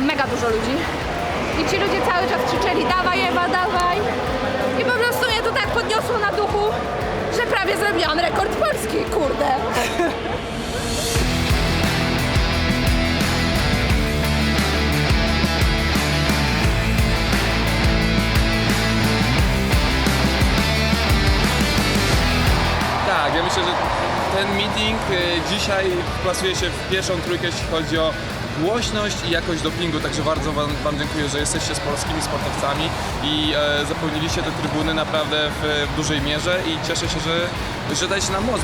mega dużo ludzi. I ci ludzie cały czas krzyczeli, dawaj Ewa, dawaj. I po prostu mnie to tak podniosło na duchu, że prawie zrobiłam rekord Polski, kurde. Tak, ja myślę, że ten meeting y, dzisiaj plasuje się w pierwszą trójkę, jeśli chodzi o głośność i jakość dopingu, także bardzo wam, wam dziękuję, że jesteście z polskimi sportowcami i e, zapełniliście te trybuny naprawdę w, w dużej mierze i cieszę się, że, że dajecie nam moc.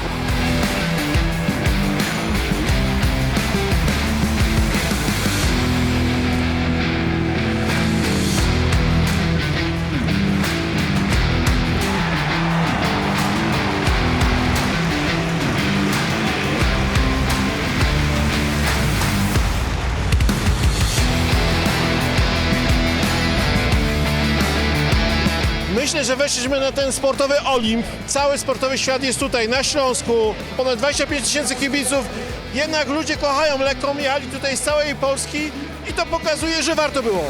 Myślę, że weszliśmy na ten sportowy Olimp. Cały sportowy świat jest tutaj, na Śląsku. Ponad 25 tysięcy kibiców. Jednak ludzie kochają lekką, jechali tutaj z całej Polski i to pokazuje, że warto było.